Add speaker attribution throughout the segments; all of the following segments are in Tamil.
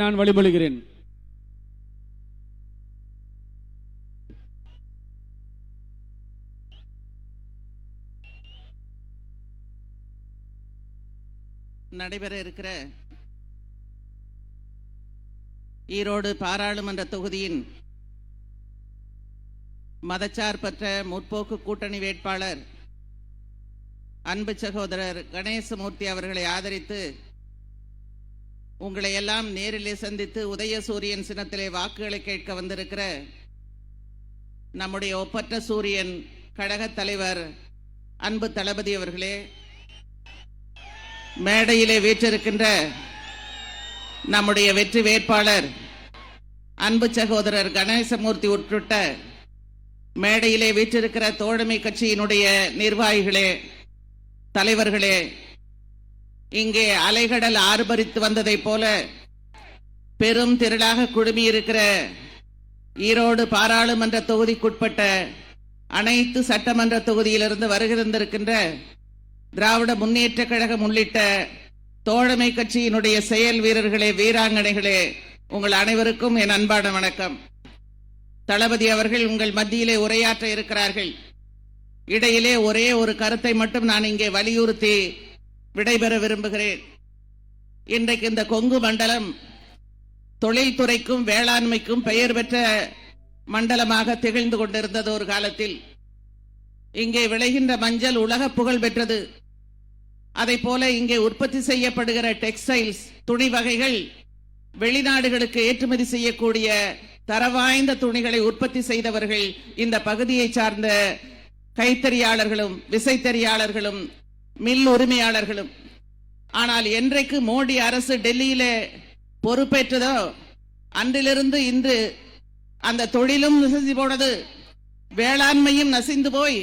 Speaker 1: நான் வழிபடுகிறேன்.
Speaker 2: நடைபெற இருக்கிற ஈரோடு பாராளுமன்ற தொகுதியின் மதச்சார்பற்ற முற்போக்கு கூட்டணி வேட்பாளர் அன்பு சகோதரர் கணேசமூர்த்தி அவர்களை ஆதரித்து உங்களை எல்லாம் நேரிலே சந்தித்து உதயசூரியன் சின்னத்திலே வாக்குகளை கேட்க வந்திருக்கிற நம்முடைய ஒப்பற்ற சூரியன் கழகத் தலைவர் அன்பு தளபதி அவர்களே மேடையிலே வீற்றிருக்கின்ற நம்முடைய வெற்றி வேட்பாளர் அன்பு சகோதரர் கணேசமூர்த்தி உட்பட்ட மேடையிலே வீற்றிருக்கிற தோழமை கட்சியினுடைய நிர்வாகிகளே தலைவர்களே இங்கே அலைகடல் ஆர்ப்பரித்து வந்ததைப் போல பெரும் திரளாக குழுமியிருக்கிற ஈரோடு பாராளுமன்ற தொகுதிக்குட்பட்ட அனைத்து சட்டமன்ற தொகுதியிலிருந்து வருகிறந்திருக்கின்ற திராவிட முன்னேற்ற கழகம் உள்ளிட்ட தோழமை கட்சியினுடைய செயல் வீரர்களே வீராங்கனைகளே உங்கள் அனைவருக்கும் என் அன்பான வணக்கம். தளபதி அவர்கள் உங்கள் மத்தியிலே உரையாற்ற இருக்கிறார்கள். இடையிலே ஒரே ஒரு கருத்தை மட்டும் நான் இங்கே வலியுறுத்தி விடைபெற விரும்புகிறேன். இன்றைக்கு இந்த கொங்கு மண்டலம் தொழில்துறைக்கும் வேளாண்மைக்கும் பெயர் பெற்ற மண்டலமாக திகழ்ந்து கொண்டிருந்தது ஒரு காலத்தில். இங்கே விளைகின்ற மஞ்சள் உலக புகழ் பெற்றது. அதை போல இங்கே உற்பத்தி செய்யப்படுகிற டெக்ஸ்டைல்ஸ் துணி வகைகள் வெளிநாடுகளுக்கு ஏற்றுமதி செய்யக்கூடிய தரவாய்ந்த துணிகளை உற்பத்தி செய்தவர்கள் இந்த பகுதியை சார்ந்த கைத்தறியாளர்களும் விசைத்தறியாளர்களும் மில் உரிமையாளர்களும். ஆனால் என்றைக்கு மோடி அரசு டெல்லியில பொறுப்பேற்றதோ அன்றிலிருந்து இன்று அந்த தொழிலும் நசிந்து போனது வேளாண்மையும் நசிந்து போய்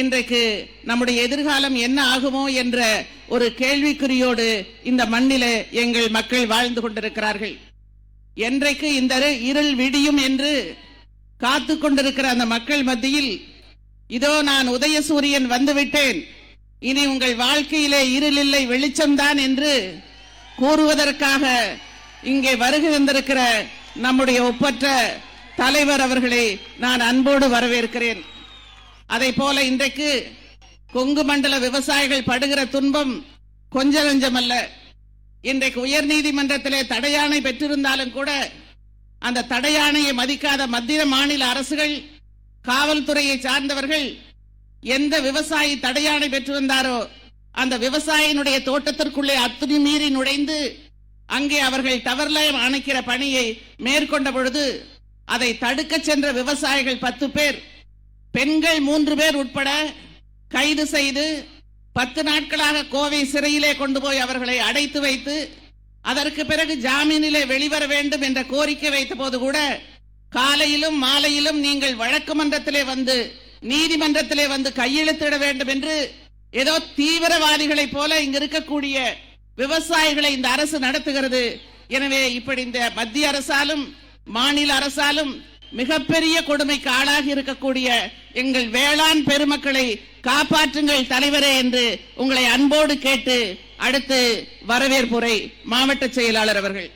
Speaker 2: இன்றைக்கு நம்முடைய எதிர்காலம் என்ன ஆகுமோ என்ற ஒரு கேள்விக்குறியோடு இந்த மண்ணில எங்கள் மக்கள் வாழ்ந்து கொண்டிருக்கிறார்கள். என்றைக்கு இந்த இருள் விடியும் என்று காத்து கொண்டிருக்கிற அந்த மக்கள் மத்தியில் இதோ நான் உதயசூரியன் வந்துவிட்டேன். இனி உங்கள் வாழ்க்கையிலே இருள் இல்லை வெளிச்சம்தான் என்று கூறுவதற்காக இங்கே வருகை நம்முடைய ஒப்பற்ற தலைவர் அவர்களை நான் அன்போடு வரவேற்கிறேன். அதை போல இன்றைக்கு கொங்கு மண்டல விவசாயிகள் படுகிற துன்பம் கொஞ்ச நஞ்சமல்ல. இன்றைக்கு உயர் நீதிமன்றத்திலே தடையாணை பெற்றிருந்தாலும் கூட அந்த தடையாணையை மதிக்காத மத்திய மாநில அரசுகள் காவல்துறையை சார்ந்தவர்கள் எந்த விவசாயி தடையாணை வந்தாரோ அந்த விவசாயினுடைய தோட்டத்திற்குள்ளே அத்துணி மீறி நுழைந்து அங்கே அவர்கள் டவர்லயம் அணைக்கிற பணியை மேற்கொண்ட பொழுது அதை தடுக்க சென்ற விவசாயிகள் பத்து பேர் பெண்கள் மூன்று பேர் உட்பட கைது செய்து பத்து நாட்களாக கோவை சிறையிலே கொண்டு போய் அவர்களை அடைத்து வைத்து அதற்கு பிறகு ஜாமீனிலே வெளிவர வேண்டும் என்ற கோரிக்கை வைத்த போது கூட காலையிலும் மாலையிலும் நீங்கள் வழக்கு மன்றத்திலே வந்து நீதிமன்றத்திலே வந்து கையெழுத்திட வேண்டும் என்று ஏதோ தீவிரவாதிகளை போல இங்க இருக்கக்கூடிய விவசாயிகளை இந்த அரசு நடத்துகிறது. எனவே இப்படி இந்த மத்திய அரசாலும் மாநில அரசாலும் மிகப்பெரிய கொடுமைக்கு ஆளாக இருக்கக்கூடிய எங்கள் வேளாண் பெருமக்களை காப்பாற்றுங்கள் தலைவரே என்று உங்களை அன்போடு கேட்டு அடுத்து வரவேற்புரை மாவட்ட செயலாளர் அவர்கள்.